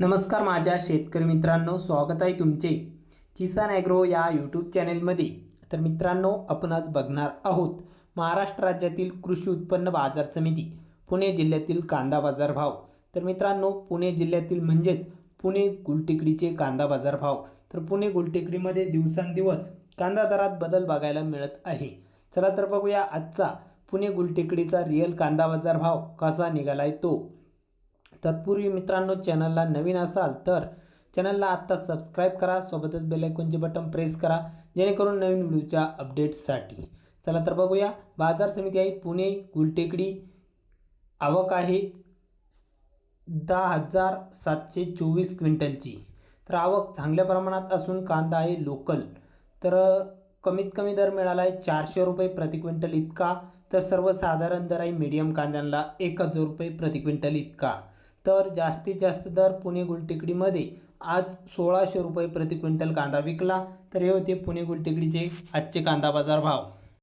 नमस्कार माझ्या शेतकरी मित्रांनो स्वागत आहे तुमचे किसान ॲग्रो या यूट्यूब चॅनेलमध्ये तर मित्रांनो आपण आज बघणार आहोत महाराष्ट्र राज्यातील कृषी उत्पन्न बाजार समिती पुणे जिल्ह्यातील कांदा बाजार भाव. तर मित्रांनो पुणे जिल्ह्यातील म्हणजेच पुणे गुलटेकडीचे कांदा बाजार भाव. तर पुणे गुलटेकडीमध्ये दिवसांदिवस कांदा दरात बदल बघायला मिळत आहे. चला तर बघूया आजचा पुणे गुलटेकडीचा रिअल कांदा बाजार भाव कसा निघाला आहे तो. तत्पूर्वी मित्रांनो चॅनलला नवीन असाल तर चॅनलला आत्ता सबस्क्राईब करा सोबतच बेलायकॉनचे बटन प्रेस करा जेणेकरून नवीन व्हिडिओच्या अपडेट्ससाठी चला तर बघूया बाजार समिती आहे पुणे गुलटेकडी. आवक आहे दहा हजार सातशे चोवीस क्विंटलची. तर आवक चांगल्या प्रमाणात असून कांदा आहे लोकल तर कमीत कमी दर मिळाला आहे चारशे रुपये प्रति क्विंटल इतका. तर सर्वसाधारण दर आहे मीडियम कांद्यांना एक हजार रुपये प्रति क्विंटल इतका. तर जास्तीत जास्त दर पुणे गुलटेकडीमध्ये. आज सोळाशे रुपये प्रति क्विंटल कांदा विकला. तर हे होते पुणे गुलटेकडीचे आजचे कांदा बाजार भाव.